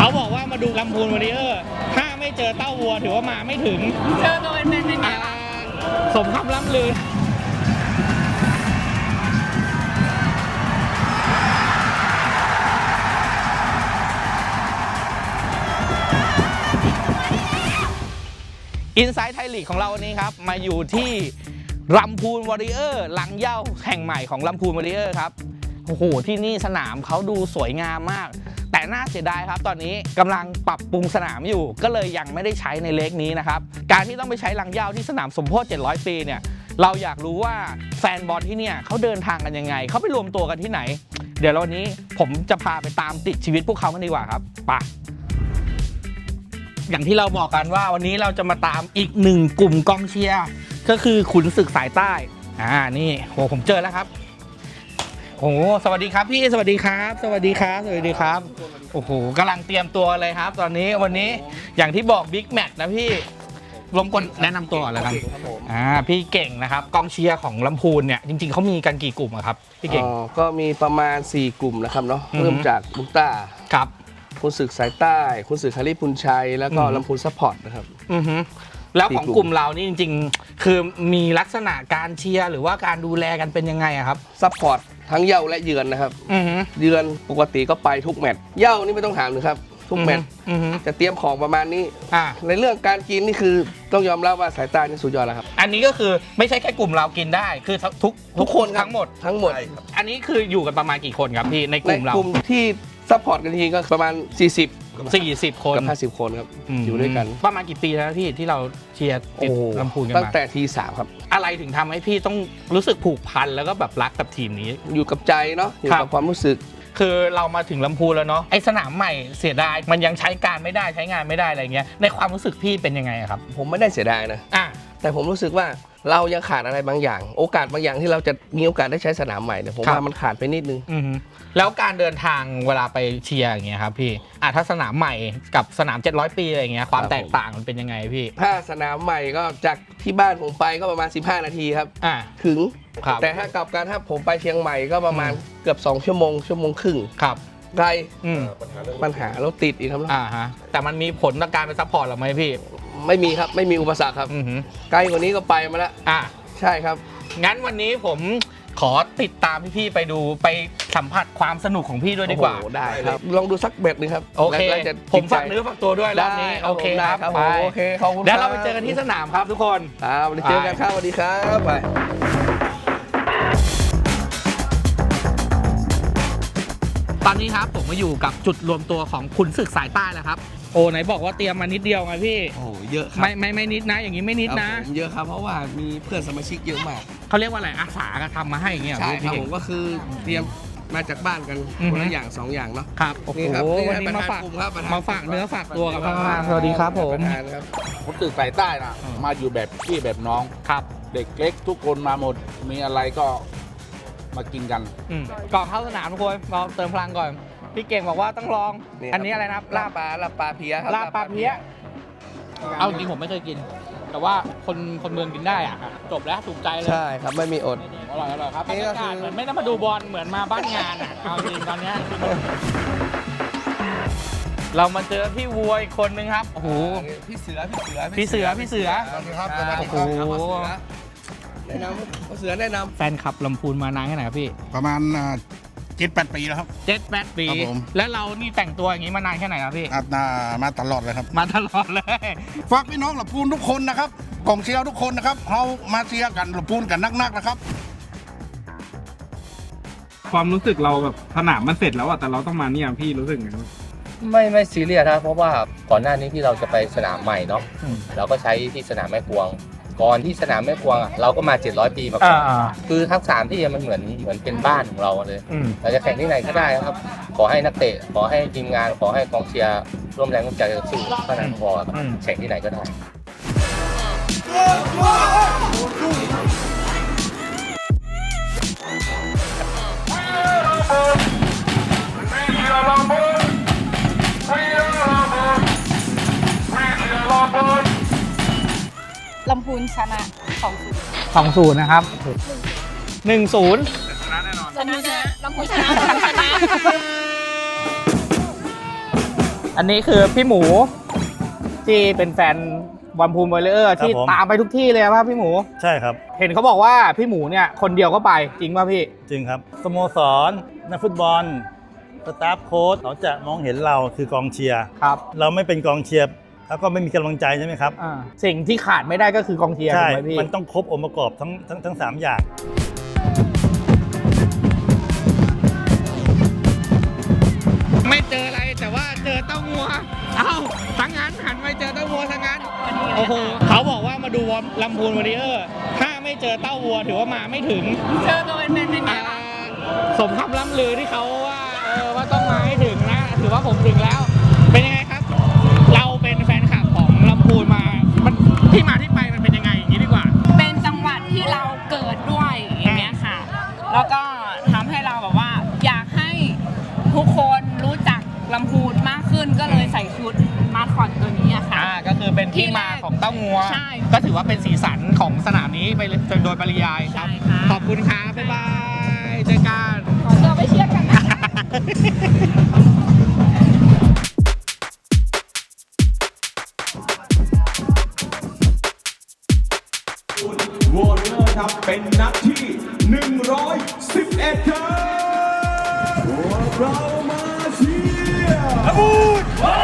เขาบอกว่ามาดูลำพูนวอริเออร์ ถ้าไม่เจอเต้าวัวถือว่ามาไม่ถึง เจอตัวเป็นๆเป็นไงอ่าบ้างสมคำล่ำลือ อินไซต์ไทยลีกของเราวันนี้ครับ มาอยู่ที่ลำพูนวอริเออร์ หลังเหย้าแห่งใหม่ของลำพูนวอริเออร์ครับ โอ้โห ที่นี่สนามเขาดูสวยงามมาก แต่น่าเสียดายครับ ตอนนี้กำลังปรับปรุงสนามอยู่ ก็เลยยังไม่ได้ใช้ในเล็กนี้นะครับการที่ต้องไปใช้ลังย้าที่สนามสมโพธิ700 ปีเนี่ยเราอยากรู้ว่าแฟนบอลที่เนี่ยเขาเดินทางกันยังไงเขาไปรวมตัวกันที่ไหน เดี๋ยววันนี้ผมจะพาไปตามติดชีวิตพวกเขากันดีกว่าครับไปอย่างที่เราบอกกันว่าวันนี้เราจะมาตามอีกหนึ่งกลุ่มกองเชียร์ก็คือขุนศึกสายใต้อ่านี่โหผมเจอแล้วครับ โอ้โหสวัสดีครับพี่สวัสดีครับ สวัสดีครับ สวัสดีครับโอ้โหกำลังเตรียมตัวเลยครับ ตอนนี้วันนี้อย่างที่บอกบิ๊กแมตช์นะพี่รวมคนแนะนำตัวก่อนเลยครับอ่าพี่เก่งนะครับกองเชียร์ของลำพูนเนี่ยจริงๆเขามีกันกี่กลุ่มอะครับพี่เก่ง อ๋อก็มีประมาณ 4 กลุ่มนะครับเนาะอือฮึ เริ่มจากบุกต้าครับ คุณศึกสายใต้ คุณศึกคาริพุนชัย แล้วก็อือฮึลำพูนซัพพอร์ตนะครับ อือฮึ แล้วของสี่กลุ่มกลุ่มเรานี่จริง ๆ คือมีลักษณะการเชียร์หรือว่าการดูแลกันเป็นยังไงอะครับ ซัพพอร์ตทั้งเย้าและเยือนนะครับ อือฮึเยือนปกติก็ไปทุกแมตช์เย้านี่ไม่ต้องถามเลยครับ ทุกแมตช์อือฮึจะเตรียมของประมาณนี้ อ่า ในเรื่องการกินนี่คือต้องยอมรับว่าสายใต้นี่สุดยอดแล้วครับ อันนี้ก็คือไม่ใช่แค่กลุ่มเรากินได้ คือทุกทุกคนรับ ทั้งหมด ทั้งหมด อันนี้คืออยู่กันประมาณกี่คนครับพี่ในกในลุ่มเรา กลุ่มที่ซัพพอร์ตกันทีก็ประมาณ 40 40 คนกับ50 คนครับ มอยู่ด้วยกัน ประมาณกี่ปีแล้วพี่ที่เราเชียร์ติดโอ้ลำพูนกันตั้งมาแต่ทีสามครับ อะไรถึงทำให้พี่ต้องรู้สึกผูกพันแล้วก็แบบรักกับทีมนี้ อยู่กับใจเนาะอยู่ครักับ บความรู้สึก คือเรามาถึงลำพูนแล้วเนาะไอสนามใหม่เสียดายมันยังใช้การไม่ได้ใช้งานไม่ได้อะไรเงี้ยในความรู้สึกพี่เป็นยังไงอะครับผมไม่ได้เสียดายนะ อะ แต่ผมรู้สึกว่าเรายังขาดอะไรบางอย่าง โอกาสบางอย่างที่เราจะมีโอกาสได้ใช้สนามใหม่เนี่ยผมว่ามันขาดไปนิดนึง อือฮึแล้วการเดินทางเวลาไปเชียร์อย่างเงี้ยครับพี่อะถ้าสนามใหม่กับสนาม 700 ปีอะไรเงี้ยความครับผมแตกต่างมันเป็นยังไงพี่ถ้าสนามใหม่ก็จากที่บ้านผมไปก็ประมาณ 15 นาทีครับ อะ ถึง ครับ แต่ถ้ากลับกันถ้าผมไปเชียงใหม่ก็ประมาณเกือบ 2 ชั่วโมง ชั่วโมงครึ่งครับ ไกลอืมปัญหารถติดอีกครับ อ่าฮะแต่มันมีผลต่อการไปซัพพอร์ตเราไหมพี่ ไม่มีครับไม่มีอุปสรรคครับ อือฮึไกลกว่านี้ก็ไปมาแล้ว อะ ใช่ครับ งั้นวันนี้ผมขอติดตามพี่ๆไปดูไปสัมผัสความสนุกของพี่ด้วยดีกว่า โอ้โหได้ครับ ลองดูสักเบ็ดหนึงครับโอเค แล้วจะผมฝากติดใจเนื้อฝากตัวด้วยรอบนี้ ได้โอเคผมคได้รับครับไปผมโอเคขอบคุณเดี๋ยวเราคไปบเจอกันที่สนามครับทุกคน ครับวันนี้เจอกันครับสวัสดีครับไป อนนี้ครับผมมาอยู่กับจุดรวมตัวของขุนศึกสายใต้แล้วครับ โอ้ไหนบอกว่าเตรียมมานิดเดียวไงพี่ โอ้โหเยอะครับไม่ไม่ไม่นิดนะ อย่างนี้ไม่นิดนะ ครับผมเยอะครับ เพราะว่ามีเพื่อนสมาชิกเยอะมาก เขาเรียกว่าอะไรอาสาก็ทำมาให้อย่างเงี้ยเหรอใช่ครับพี่ผมก็คือเตรียมมาจากบ้านกันอือฮึ คนละอย่างสองอย่างเนาะ ครับโอ้โหนี่ครับวันนี้ประมาธฝากกลุ่ครับประธนมาฝากเนื้อฝากตัวกับทางบ้านสวัสดีครับผม ประธานครับ ผมตื่นสายใต้นะมาอยู่แบบพี่แบบน้อง ครับ เด็กเล็กทุกคนมาหมด มีอะไรก็ มากินกัน อืมก่อนเข้าสนามทุกคนเราเติมพลังก่อน พี่เก่งบอกว่าต้องลอง นี่ครับ อันนี้อะไรนะครับลาลาบบปลาลาบปลาเพียครับลาบปลาเพี้ยเอาจริงผมไม่เคยกิน แต่ว่าคนคนเมืองกินได้อะจบแล้วถูกใจเลย ใช่ครับไม่มีอด อร่อยอร่อยครับบรนี่รก็ยากาศคือเหมือนไม่ได้มาดูบอลเหมือนมาบ้านงานอะ เอาจริงตอนเนี้ยเรามาเจอพี่วัวอีกคนนึงครับ โอ้โห พี่เสือพี่เสือพี่เสือพี่เสือ สวัสดีครับสวัสดีโอ้โห แนะนำพ่อเสือแนะนำแฟนคลับลำพูนมานานแค่ไหนครับพี่ประมาณเจ็ดแปดปีแล้วครับ เจ็ดแปดปี ครับผม แล้วเรานี่แต่งตัวอย่างนี้มานานแค่ไหนครับพี่ อาบนามาตลอดเลยครับ มาตลอดเลย ฝากพี่น้องหลับปูนทุกคนนะครับกองเชียร์ทุกคนนะครับเขามาเชียร์กันหลับปูนกันนักๆนะครับ ความรู้สึกเราแบบสนามมันเสร็จแล้วอะแต่เราต้องมาเนี่ยพี่รู้สึกไงบ้างไม่ไม่ซีเรียสนะเพราะว่าก่อนหน้านี้ที่เราจะไปสนามใหม่เนาะอืม เราก็ใช้ที่สนามแม่กวง ก่อนที่สนามแม่กวงอะเราก็มา 700 ปีมาก่อนอ่าคือทั้งสามที่มันเหมือนเหมือนเป็นบ้านของเราเลย อืม เราจะแข่งที่ไหนก็ได้ครับ ขอให้นักเตะ ขอให้ทีมงาน ขอให้กองเชียร์ร่วมแรงร่วมใจกันสู้เท่านั้นพอครับอืม แข่งที่ไหนก็ได้ ลำพูนชนะสองศูนย์สองศูนย์นะครับหนึ่งศูนย์ลำพูนชนะลำพูนชนะลำพูนชนะไออันนี้คือพี่หมู ที่เป็นแฟนวันพูนวอลเลอร์ที่ผม ตามไปทุกที่เลยครับพี่หมู ใช่ครับ เห็นเขาบอกว่าพี่หมูเนี่ยคนเดียวก็ไปจริงป่ะพี่ จริงครับ สโมสรนักฟุตบอลสตาฟโค้ชเขาจะมองเห็นเราคือกองเชียร์ ครับ เราไม่เป็นกองเชียร์ เขาก็ไม่มีกำลังใจใช่ไหมครับ อ่าสิ่งที่ขาดไม่ได้ก็คือกองเชียร์ถูใช่กไหมพี่ มันต้องครบองค์ประกอบทั้งทั้งทั้งสามอย่าง ไม่เจออะไรแต่ว่าเจอเต้างัว เอ้าทั้งนั้นหันไปเจอเต้างัวทั้งนั้น โอ้โหเขาบอกว่ามาดูลำพูนวอริเออร์ ถ้าไม่เจอเต้าวัวถือว่ามาไม่ถึง เจอตัวเป็นๆเป็นไงอ่าบ้างสมคำล่ำลือที่เขาว่าเออว่าต้องมาให้ถึงนะ ถือว่าผมถึงแล้ว แล้วก็ทำให้เราแบบว่า อยากให้ทุกคนรู้จักลำพูนมากขึ้นก็เลยใส่ชุดมาสคอตตัวนี้อะค่ะ อ่าก็คือเป็นที่มาของเต้างัว ใช่ก็ถือว่าเป็นสีสันของสนามนี้ไปเลยโดยปริยายครับ ใช่ค่ะ ขอบคุณครับบ๊ายบายเจอกัน ขอตัวไปเชียร์กันนะวอร์เนอร์ครับเป็นนัด ครับ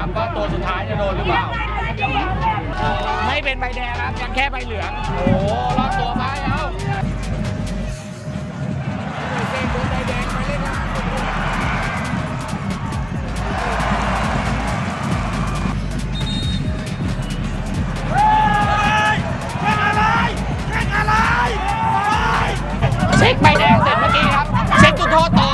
รู้ยังไงครับว่าตัวสุดท้ายจะโดนหรือเปล่า ไม่เป็นใบแดงครับยังแค่ใบเหลือง โอ้โหรอดตัวไปเอาเช็คใบแดงเสร็จเมื่อกี้ครับ เช็คจุดโทษต่อ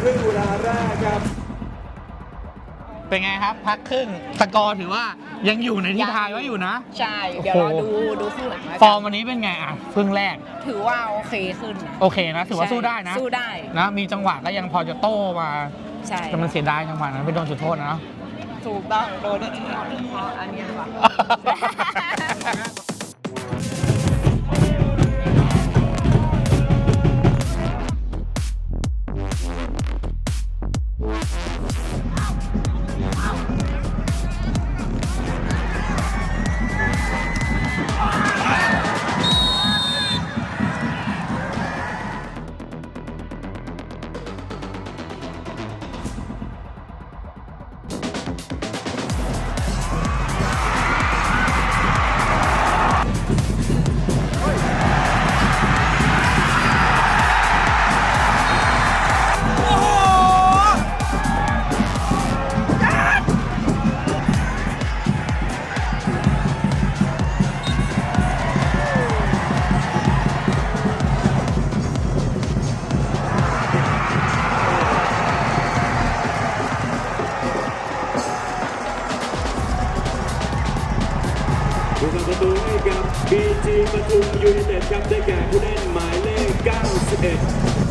ครึ่งเวลาแรกครับ เป็นไงครับ พักครึ่งสกอร์ถือว่ายังอยู่ในที่ทายไว้อยู่นะ ใช่ เดี๋ยวเราดูดูข้างหลังแล้วฟกัอร์มวันนี้เป็นไงอะครึ่งแรก ถือว่าโอเคขึ้นนะโอเคนะ ถือว่าใช่สู้ได้นะสู้ได้ นะมีจังหวะก็ยังพอจะโต้มาใช่แต่มันเสียดายจังหวะนั้นไปโดนจุดโทษนะ ถูกต้องโดนเพราะ ผู้ทำประตูให้กับบีจีปทุมยูไนเต็ดครับได้แก่ผู้เล่นหมายเลข 91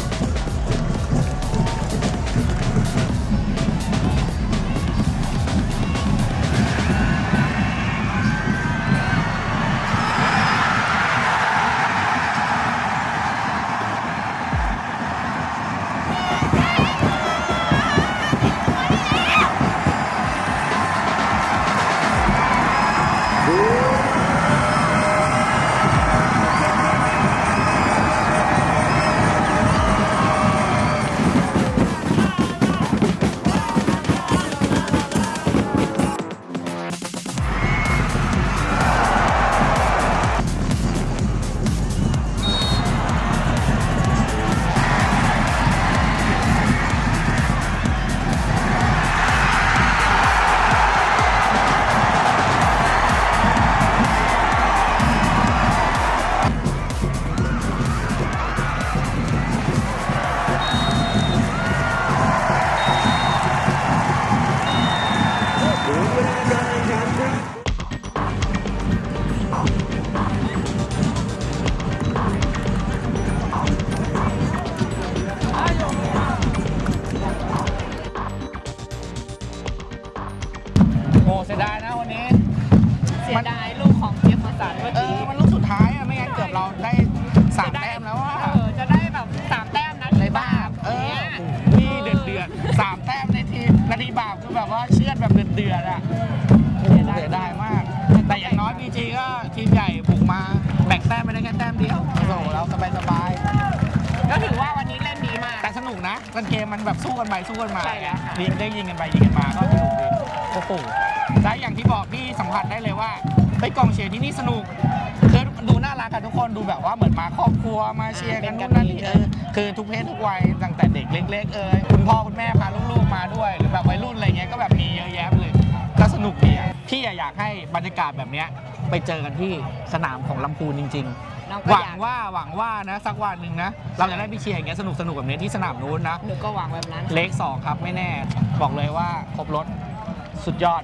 แบบว่าเชือดแบบเดือดเดือดๆอะโอ้โหเสียดายมาก แต่อย่างน้อยบีจีก็ทีมใหญ่บุกมาแบ่งแต้มไปได้แค่แต้มเดียวโอ้โหเราสบายสบายก็ถือว่าวันนี้เล่นดีมากๆแต่สนุกนะกันเกมมันแบบสู้กันไปสู้กันมาใช่แล้วค่ะ ยิงได้ยิงกันไปยิงกันมาก็สนุกดีโอ้โหและอย่างที่บอกพี่สัมผัสได้เลยว่าไปกองเชียร์ที่นี่สนุกคือ ดูน่ารักกันทุกคนดูแบบว่าเหมือนมาครอบครัวมาเชียร์กันนู่นนั่นนี่เออคือทุกเพศทุกวัยตั้งแต่เด็กเล็ก ๆ เอ่ยคุณพ่อคุณแม่พาลูกๆมาด้วย หรือแบบวัยรุ่นอะไรเงี้ยก็แบบมีเยอะแยะเลย ก็สนุกดีอะพี่อะอยากให้บรรยากาศแบบเนี้ยไปเจอกันที่สนามของลำพูนจริงเราๆก็หวัองยากว่าหวังว่านะสักวันหนึ่งนะ เราจะได้ไปเชียร์อย่างเงี้ยสนุกสนุกๆแบบนี้ที่สนามนู้นนะ หนูก็หวังแบบนั้น เลขสองครับไม่แน่ บอกเลยว่าครบรถสุดยอด